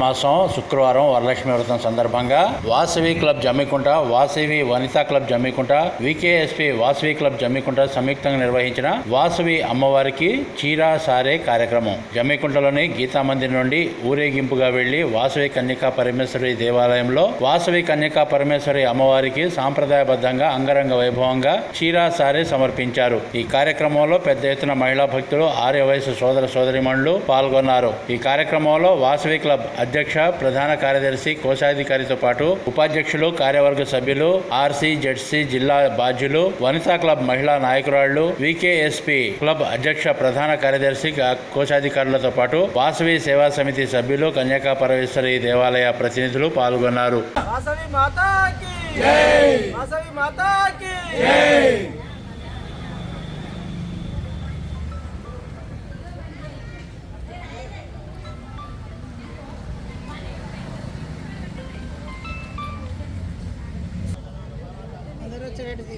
మాసం శుక్రవారం వరలక్ష్మి వ్రతం సందర్భంగా Vasavi club Jammikunta Vasavi Vanitha club Jammikunta VKSP Vasavi club Jammikunta సంయుక్తంగా నిర్వహించిన వాసవి అమ్మవారికి చీరా సారే కార్యక్రమం. జమ్మికుంటలోని గీతా మందిర్ నుండి ఊరేగింపుగా వెళ్ళి వాసవి కన్యకా పరమేశ్వరి దేవాలయంలో వాసవి కన్యకా పరమేశ్వరి అమ్మవారికి సాంప్రదాయబద్ధంగా అంగరంగ వైభవంగా చీరా సారే సమర్పించారు. ఈ కార్యక్రమంలో పెద్ద ఎత్తున మహిళా భక్తులు ఆర్య వయసు సోదర సోదరిమణులు పాల్గొన్నారు. ఈ కార్యక్రమంలో వాసవి క్లబ్ అధ్యక్ష ప్రధాన కార్యదర్శి కోశాధికారితో పాటు ఉపాధ్యక్షులు కార్యవర్గ సభ్యులు ఆర్సీ జెడ్సీ జిల్లా బాధ్యులు వనితా క్లబ్ మహిళా నాయకురాళ్ళు వికేఎస్పి క్లబ్ అధ్యక్ష ప్రధాన కార్యదర్శి కోశాధికారులతో పాటు వాసవి సేవా సమితి సభ్యులు కన్యాకా పరమేశ్వరి దేవాలయ ప్రతినిధులు పాల్గొన్నారు. వాసవి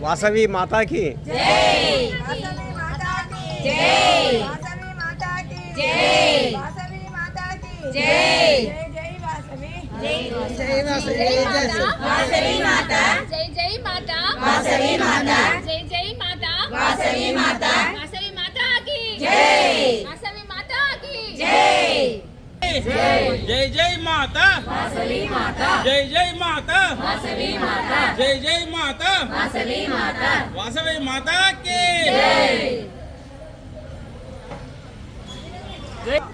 వాసవి మాతా की జై. వాసవి మాతాకి. వాసవి జై జై మాత జై జై మాత జై జై మాత వాసవి మాతకి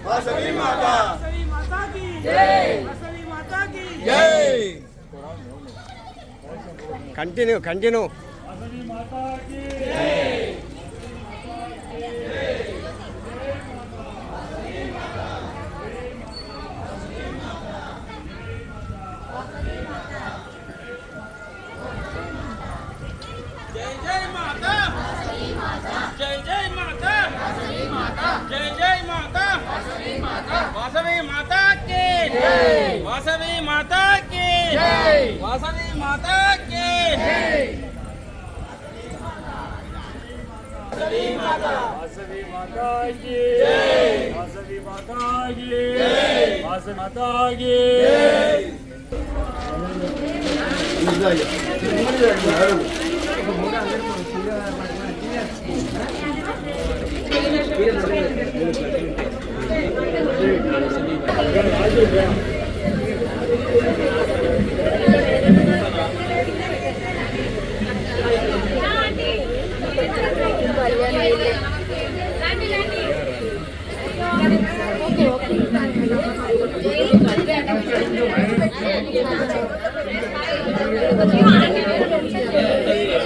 వాసవి మాత వాసవి మాతకి జై వాసవి మాతకి జై కంటిన్యూ కంటిన్యూ. వాసవి మాతకి జై माता की वासवी माता की वासवी माता की वासवी माता की। वासवी माता की। वासवी माता की।